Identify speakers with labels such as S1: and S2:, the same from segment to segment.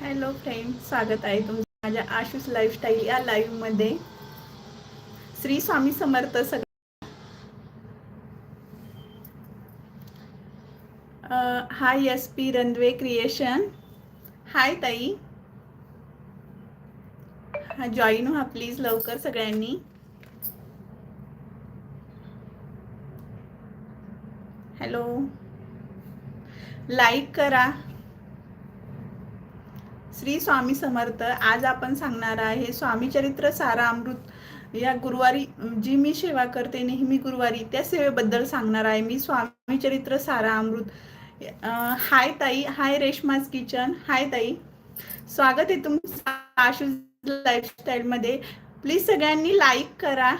S1: Hello friend स्वागत आहे तुमचं माझ्या आशुष लाईफस्टाईल या लाईव्हमध्ये श्री स्वामी समर्थ सग hi S P Randhave creation hi ताई. हा जॉईन व्हा प्लीज लवकर सगळ्यांनी. हॅलो लाईक करा. श्री स्वामी समर्थ आज आपण सांगणार आहे स्वामी चरित्र सारा अमृत या गुरुवारी जी मी सेवा करते नेहमी गुरुवारी त्या सेवेबद्दल सांगणार आहे मी स्वामी चरित्र सारा अमृत हाय ताई हाय रेशमास किचन हाय ताई. स्वागत आहे तुमचं आशू लाईफस्टाईलमध्ये प्लीज सगळ्यांनी लाईक करा.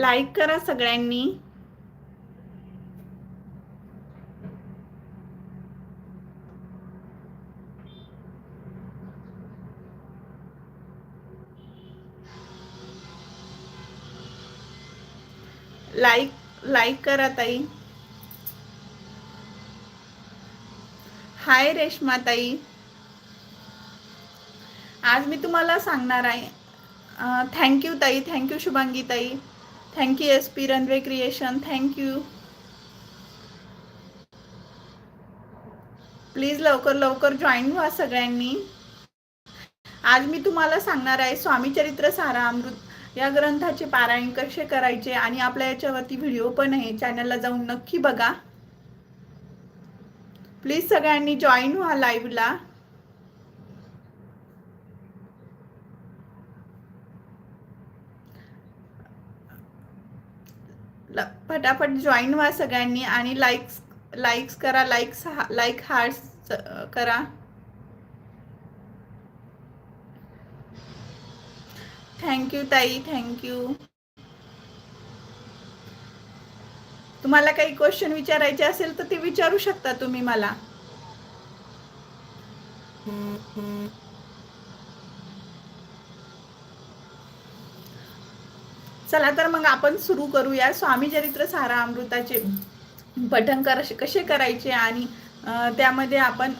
S1: लाईक करा सगळ्यांनी. लाईक लाईक करा ताई. हाय रेश्मा ताई. आज मी तुम्हाला सांगणार आहे. थँक्यू ताई थँक्यू शुभांगी ताई. Thank you S P Ranave creation thank you please लवकर लवकर जॉईन व्हा सगळ्यांनी. आज मी तुम्हाला सांगणार आहे स्वामी चरित्र सारा अमृत या ग्रंथाचे पारायण कसे करायचे आणि आपल्या याच्यावरती व्हिडिओ पण आहे. चॅनलला जाऊन नक्की बघा. प्लीज सगळ्यांनी जॉईन व्हा लाईव्हला फटाफट जॉईन व्हा सगळ्यांनी आणि लाईक्स लाईक्स करा लाईक्स लाईक हार्ट्स करा. थँक्यू ताई थँक्यू तुम्हाला काही क्वेश्चन विचारायचे असेल तर ते विचारू शकता तुम्ही मला. चला तर मग आपण सुरू करूया. स्वामी चरित्र सारा अमृताचे पठन कर कसे करायचे आणि त्यामध्ये आपण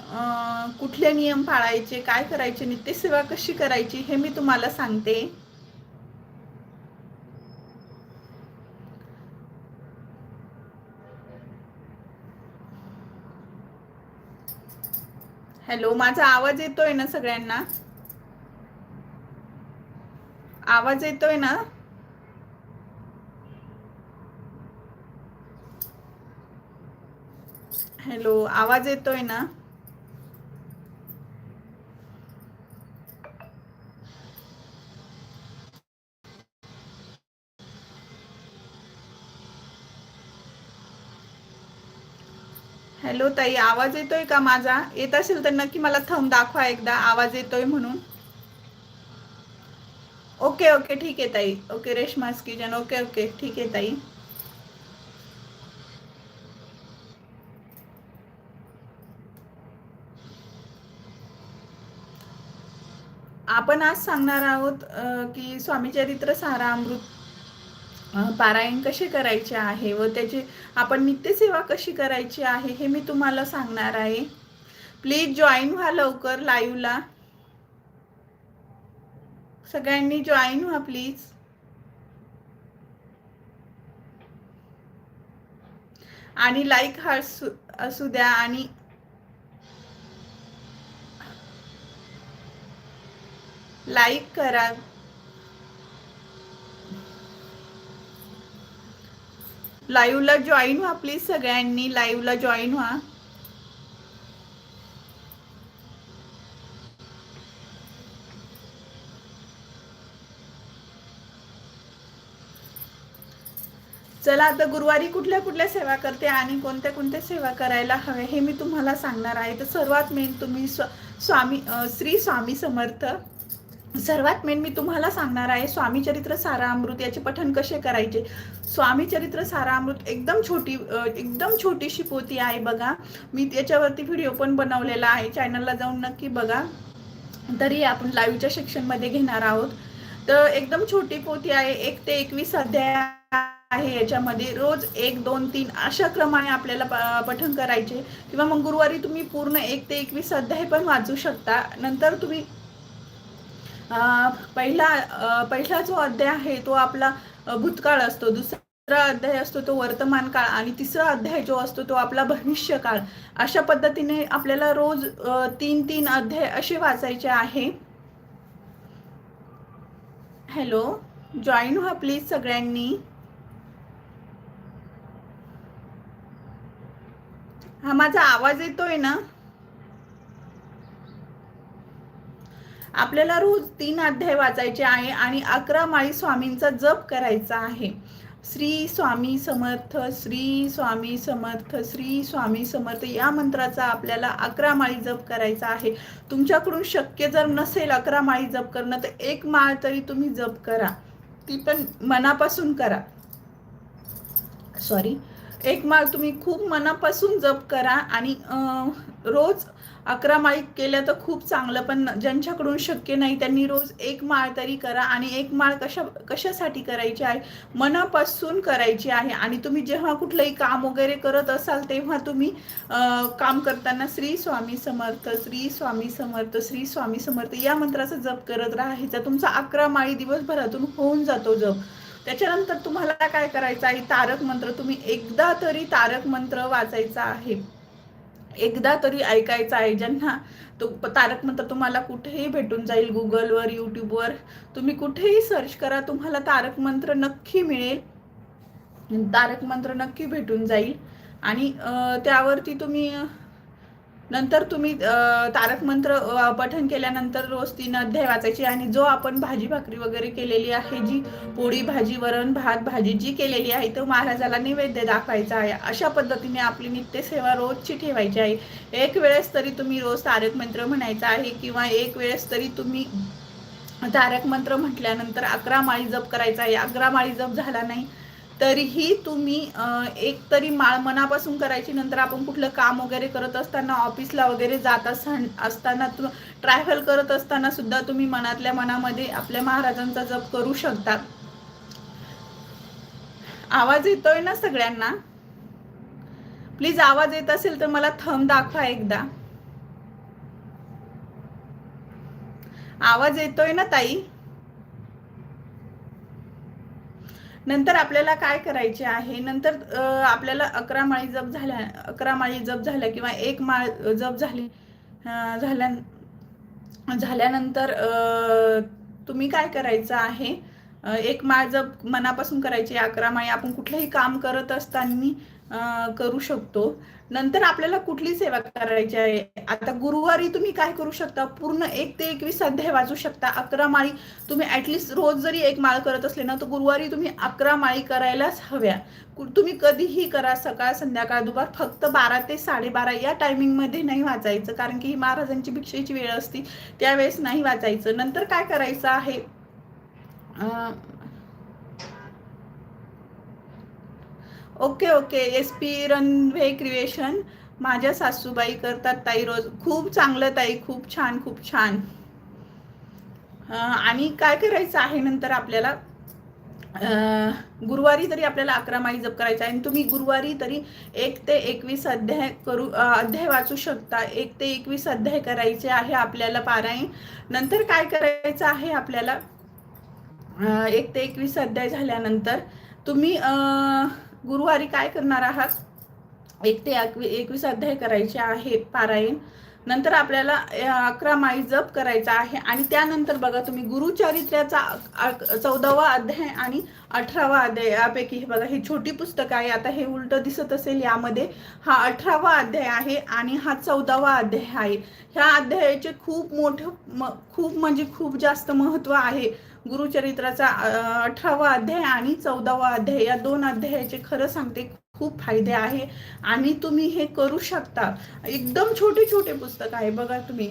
S1: कुठले नियम पाळायचे काय करायचे नित्यसेवा कशी करायची हे मी तुम्हाला सांगते. हॅलो माझा आवाज येतोय ना सगळ्यांना? आवाज येतोय ना? हॅलो आवाज येतोय ना? हॅलो ताई आवाज येतोय का माझा? येत असेल तर नक्की मला थंब दाखवा एकदा आवाज येतोय म्हणून. ओके ओके ठीक आहे ताई. Okay Reshma's kitchen okay okay ठीक आहे ताई. आपण आज सांगणार आहोत की स्वामी चरित्र सारा अमृत पारायण कसे करायचे आहे व त्याची आपण नित्यसेवा कशी करायची आहे हे मी तुम्हाला सांगणार आहे. प्लीज जॉईन व्हा लवकर लाईव्हला सगळ्यांनी जॉईन व्हा प्लीज आणि लाईक हा असू द्या आणि लाईक करा. लाईव्हला जॉईन व्हा प्लीज सगळ्यांनी. लाईव्हला जॉईन व्हा. चला आता गुरुवारी कुठल्या कुठल्या सेवा करते आणि कोणत्या कोणत्या सेवा करायला हवे हे मी तुम्हाला सांगणार आहे. तर सर्वात मेन तुम्ही स्व स्वामी श्री स्वामी समर्थ. सर्वात मेन मी तुम्हाला सांगणार आहे स्वामी चरित्र सारा अमृत याचे पठण कसे करायचे? स्वामी चरित्र सारा अमृत एकदम छोटी एकदम छोटीशी पोती आहे बघा. मी त्याच्यावरती व्हिडिओ पण बनवलेला आहे. चॅनलला जाऊन नक्की बघा. तरी आपण लाईव्हच्या सेक्शनमध्ये घेणार आहोत. तर एकदम छोटी पोती आहे. एक ते एकवीस अध्याय आहे याच्यामध्ये. रोज एक दोन तीन अशा क्रमाने आपल्याला पठण करायचे. किंवा मग गुरुवारी तुम्ही पूर्ण एक ते एकवीस अध्याय पण वाचू शकता. नंतर तुम्ही पहिला पहिला जो अध्याय आहे तो आपला भूतकाळ असतो. दुसरा अध्याय असतो तो वर्तमान काळ आणि तिसरा अध्याय जो असतो तो आपला भविष्य काळ. अशा पद्धतीने आपल्याला रोज तीन तीन अध्याय असे वाचायचे आहे. हॅलो? जॉईन व्हा प्लीज सगळ्यांनी. हा माझा आवाज येतोय ना? आपल्याला रोज तीन अध्याय वाचायचे आहे आणि अकरा माळी स्वामींचा जप करायचा आहे. श्री स्वामी समर्थ श्री स्वामी समर्थ श्री स्वामी समर्थ या मंत्राचा आपल्याला अकरा माळी जप करायचा आहे. तुमच्याकडून शक्य जर नसेल अकरा माळी जप करणं तर एक माळ तरी तुम्ही जप करा. ती पण मनापासून करा. सॉरी एक माळ तुम्ही खूप मनापासून जप करा आणि रोज अकरा माळी केल्या तर खूप चांगलं पण ज्यांच्याकडून शक्य नाही त्यांनी रोज एक माळ तरी करा आणि एक माळ कशा कशासाठी करायची आहे? मनापासून करायची आहे. आणि तुम्ही जेव्हा कुठलंही काम वगैरे करत असाल तेव्हा तुम्ही काम करताना श्री स्वामी समर्थ श्री स्वामी समर्थ श्री स्वामी समर्थ या मंत्राचा जप करत राहायचा तुमचा अकरा माळी दिवसभरातून होऊन जातो जप. त्याच्यानंतर तुम्हाला काय करायचं आहे? तारक मंत्र तुम्ही एकदा तरी तारक मंत्र वाचायचा आहे. एकदा तरी ऐकायचं आहे ज्यांना. तो तारक मंत्र तुम्हाला कुठेही भेटून जाईल गुगलवर यूट्यूबवर तुम्ही कुठेही सर्च करा तुम्हाला तारक मंत्र नक्की मिळेल. तारक मंत्र नक्की भेटून जाईल. आणि त्यावरती तुम्ही नंतर तुम्ही तारक मंत्र पठन केल्यानंतर रोज तीन अध्याय वाचायची आणि जो आपण भाजी भाकरी वगैरे केलेली आहे जी पोळी भाजी वरण भात भाजी जी केलेली आहे तो महाराजाला नैवेद्य दाखवायचा आहे. अशा पद्धतीने आपली नित्यसेवा रोजची ठेवायची आहे. एक वेळेस तरी तुम्ही रोज तारक मंत्र म्हणायचा आहे किंवा एक वेळेस तरी तुम्ही तारक मंत्र म्हटल्यानंतर अकरा माळी जप करायचा आहे. अकरा माळी जप झाला नाही तरीही तुम्ही एक तरी माळ मनापासून करायची नंतर आपण कुठलं काम वगैरे करत असताना ऑफिसला वगैरे जात असताना ट्रॅव्हल करत असताना सुद्धा तुम्ही मनातल्या मनामध्ये आपल्या महाराजांचा जप करू शकता. आवाज येतोय ना सगळ्यांना? प्लीज आवाज येत असेल तर मला थम दाखवा एकदा. आवाज येतोय ना ताई? नंतर आपल्याला काय करायचे आहे? नंतर आपल्याला अकरा माळी जप झाल्या अकरा माळी जप झाल्या किंवा एक माळ जप झाली झाल्या झाल्यानंतर तुम्ही काय करायचं आहे? एक माळ जप मनापासून करायची अकरा माळी आपण कुठलंही काम करत असताना करू शकतो. नंतर आपल्याला कुठली सेवा करायची आहे? आता गुरुवारी तुम्ही काय करू शकता? पूर्ण एक ते एकवीस अध्याय वाचू शकता. अकरा माळी तुम्ही ऍटलिस्ट रोज जरी एक माळ करत असले ना तर गुरुवारी तुम्ही अकरा माळी करायलाच हव्या. तुम्ही कधीही करा सकाळ संध्याकाळ दुपार फक्त बारा ते साडेबारा या टायमिंगमध्ये नाही वाचायचं कारण की ही महाराजांची भिक्षेची वेळ असती त्यावेळेस नाही वाचायचं. नंतर काय करायचं आहे? Okay okay. S P Ranave creation. माझ्या सासूबाई करतात ताई रोज. खूप चांगलं ताई. खूप छान खूप छान. आणि काय करायचं आहे नंतर आपल्याला? गुरुवारी तरी आपल्याला अकरा माळी जप करायचं आहे. आणि तुम्ही गुरुवारी तरी एक ते एकवीस अध्याय करू अध्याय वाचू शकता. एक ते एकवीस अध्याय करायचे आहे आपल्याला पारायण. नंतर काय करायचं आहे आपल्याला? एक ते एकवीस अध्याय झाल्यानंतर तुम्ही गुरुवारी काय करणार आहात? एक ते एकवीस अध्याय करायचे आहे पारायण. नंतर आपल्याला अकरा माळी जप करायचा आहे आणि त्यानंतर बघा तुम्ही गुरुचारित्र्याचा चौदावा अध्याय आणि अठरावा अध्याय यापैकी हे बघा ही छोटी पुस्तक आहे. आता हे उलट दिसत असेल यामध्ये. हा अठरावा अध्याय आहे आणि हा चौदावा अध्याय आहे. ह्या अध्यायाचे खूप मोठं खूप म्हणजे खूप जास्त महत्त्व आहे. गुरुचरित्राचा अठरावा अध्याय आणि चौदावा अध्याय या दोन अध्यायाचे खरं सांगते खूप फायदे आहे. आणि तुम्ही हे करू शकता. एकदम छोटे छोटे पुस्तक आहे बघा तुम्ही.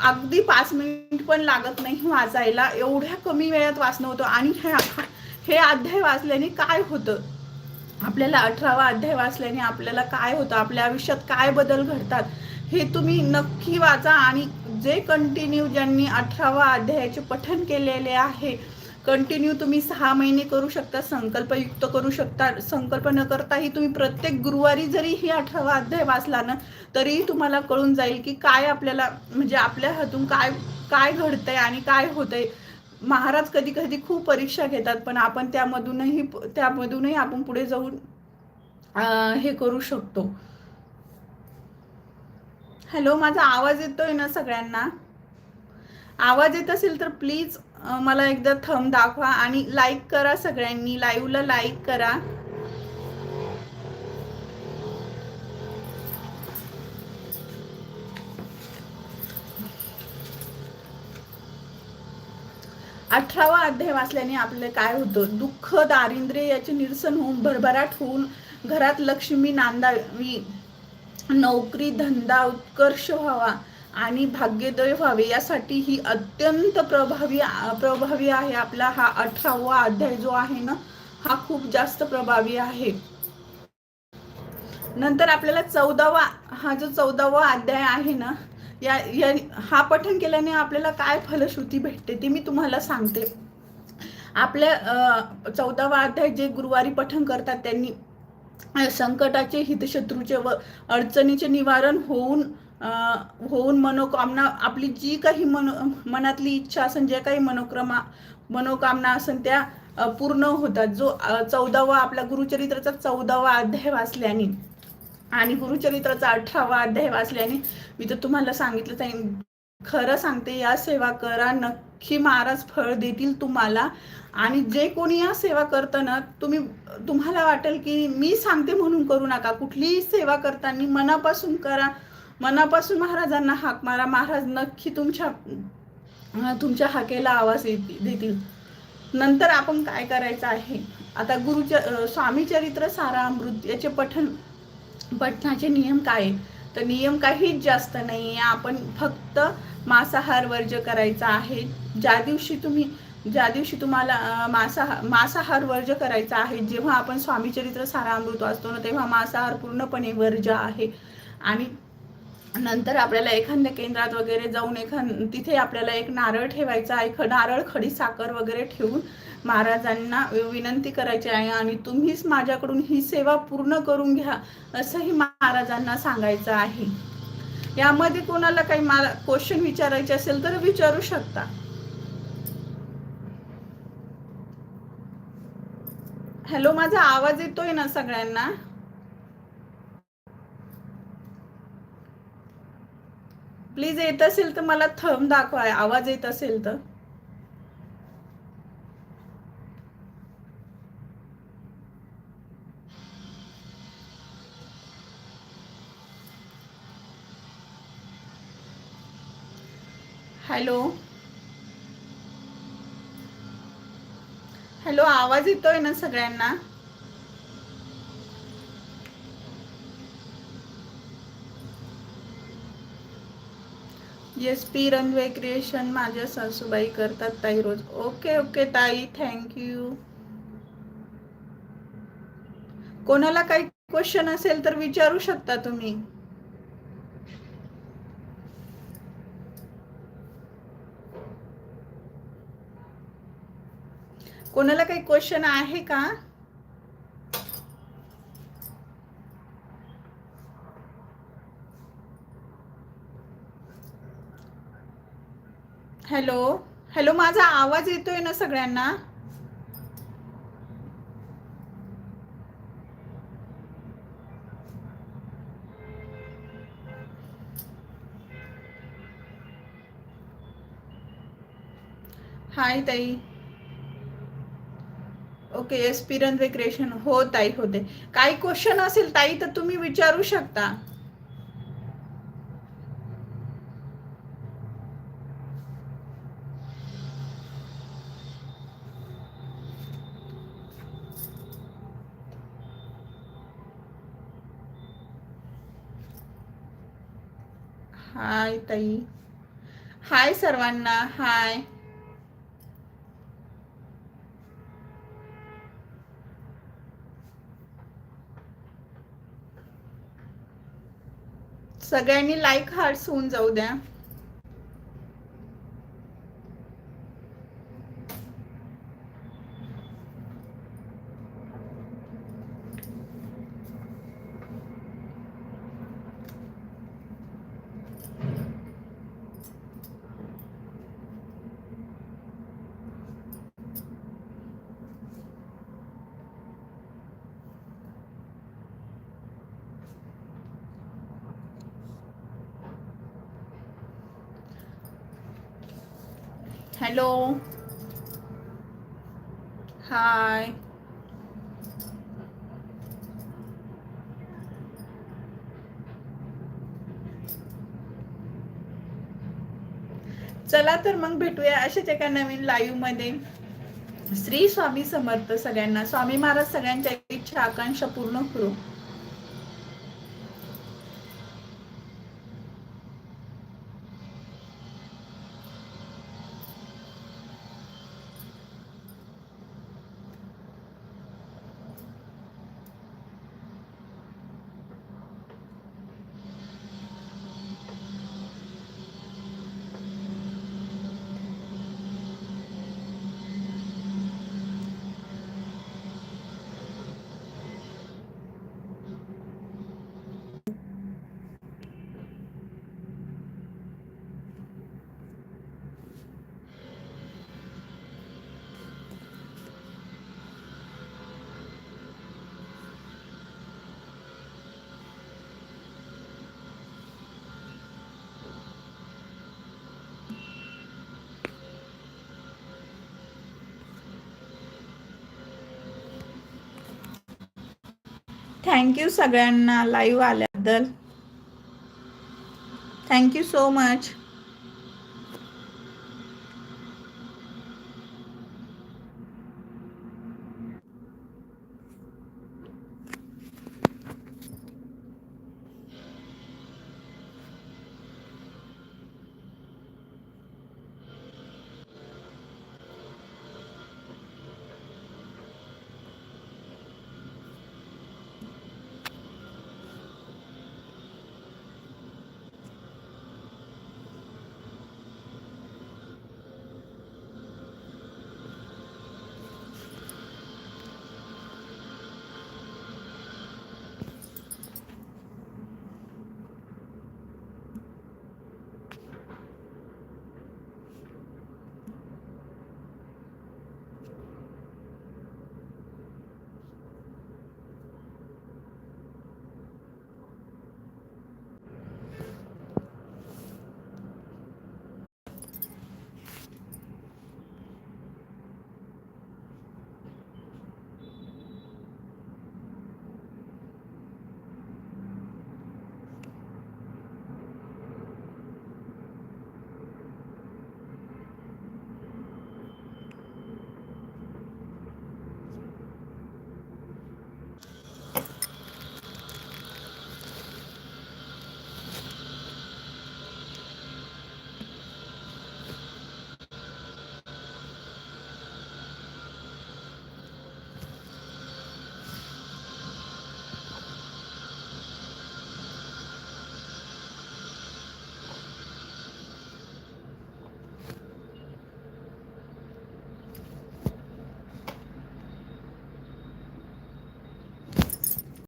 S1: अगदी पाच मिनिट पण लागत नाही वाचायला. एवढ्या कमी वेळात वाचणं होतं. आणि हे अध्याय वाचल्याने काय होतं? आपल्याला अठरावा अध्याय वाचल्याने आपल्याला काय होतं? आपल्या आयुष्यात काय बदल घडतात? हे तुम्ही नक्की वाचा आणि जे कंटिन्यू ज्यांनी अठरावा अध्यायाचे पठन केलेले आहे कंटिन्यू तुम्ही सहा महिने करू शकता संकल्पयुक्त करू शकता संकल्प न करताही तुम्ही प्रत्येक गुरुवारी जरी ही अठरावा अध्याय वाचला ना तरीही तुम्हाला कळून जाईल की काय आपल्याला म्हणजे आपल्या हातून काय काय घडतंय आणि काय होतंय. महाराज कधी कधी खूप परीक्षा घेतात पण आपण त्यामधूनही त्यामधूनही आपण पुढे जाऊन हे करू शकतो. हॅलो माझा आवाज येतोय ना सगळ्यांना? आवाज येत असेल तर प्लीज मला एकदा थंब दाखवा आणि लाईक करा सगळ्यांनी. लाईव्हला लाईक करा. अठरावा अध्याय वाचल्याने आपले काय होतं? दुःख दारिद्र्य याचे निरसन होऊन भरभराट होऊन घरात लक्ष्मी नांदावी नोकरी धंदा उत्कर्ष व्हावा आणि भाग्योदय व्हावे यासाठी ही अत्यंत प्रभावी प्रभावी आहे. आपला हा अठरावा अध्याय जो आहे ना हा खूप जास्त प्रभावी आहे. नंतर आपल्याला चौदावा हा जो चौदावा अध्याय आहे ना या, या हा पठन केल्याने आपल्याला काय फलश्रुती भेटते ते मी तुम्हाला सांगते. आपल्या चौदावा अध्याय जे गुरुवारी पठन करतात त्यांनी संकटाचे हितशत्रूचे व अडचणीचे निवारण होऊन होऊन मनोकामना आपली जी काही मनो मनातली इच्छा असेल जे काही मनोक्रमा मनोकामना असेल त्या पूर्ण होतात. जो चौदावा आपला गुरुचरित्राचा चौदावा अध्याय वाचल्याने आणि गुरुचरित्राचा अठरावा अध्याय वाचल्याने मी तर तुम्हाला सांगितलं खरं सांगते या सेवा करा नक्की महाराज फळ देतील तुम्हाला. आणि जे कोणी या सेवा करताना तुम्ही तुम्हाला वाटेल की मी सांगते म्हणून करू नका. कुठलीही सेवा करताना मनापासून करा. मनापासून महाराजांना हाक मारा. महाराज नक्की तुमच्या तुमच्या हाकेला आवाज देतील नंतर आपण काय करायचं आहे? आता गुरुच स्वामी चरित्र सारा अमृत याचे पठन पठणाचे नियम काय? तर नियम काहीच जास्त नाही आहे आपण फक्त मांसाहार वर्ज करायचा आहे. ज्या दिवशी तुम्ही ज्या दिवशी तुम्हाला मांसाहार मांसाहार वर्ज करायचा आहे जेव्हा आपण स्वामीचरित्र सारामृत वाचतो ना तेव्हा मांसाहार पूर्णपणे वर्ज आहे. आणि नंतर आपल्याला एखाद्या केंद्रात वगैरे जाऊन एखाद तिथे आपल्याला एक नारळ ठेवायचा आहे नारळ खडी साखर वगैरे ठेवून महाराजांना विनंती करायची आहे आणि तुम्हीच माझ्याकडून ही सेवा पूर्ण करून घ्या असंही महाराजांना सांगायचं आहे. यामध्ये कोणाला काही मला क्वेश्चन विचारायचे असेल तर विचारू शकता. हॅलो माझा आवाज येतोय ना सगळ्यांना? प्लीज येत असेल तर मला थम दाखवा आवाज येत असेल तर. हॅलो हॅलो आवाज येतोय ना सगळ्यांना? येस पी रनवे क्रिएशन माझ्या सासूबाई करतात ताई रोज. ओके ओके ताई थँक्यू कोणाला काही क्वेश्चन असेल तर विचारू शकता तुम्ही. कोणाला काही क्वेश्चन आहे का? हॅलो. हॅलो माझा आवाज येतोय ना सगळ्यांना? हाय ताई. ओके एक्सपिरियन्स क्रिएशन हो ताई होते काही क्वेश्चन असेल ताई तर तुम्ही विचारू शकता हाय ताई हाय सर्वांना हाय. सगळ्यांनी लाईक हार्ट्स होऊन जाऊ द्या. हॅलो हाय चला तर मग भेटूया अशाच एका नवीन लाईव्हमध्ये. श्री स्वामी समर्थ सगळ्यांना स्वामी महाराज सगळ्यांच्या इच्छा आकांक्षा पूर्ण करू. थँक्यू सगळ्यांना लाईव्ह आल्याबद्दल. Thank you so much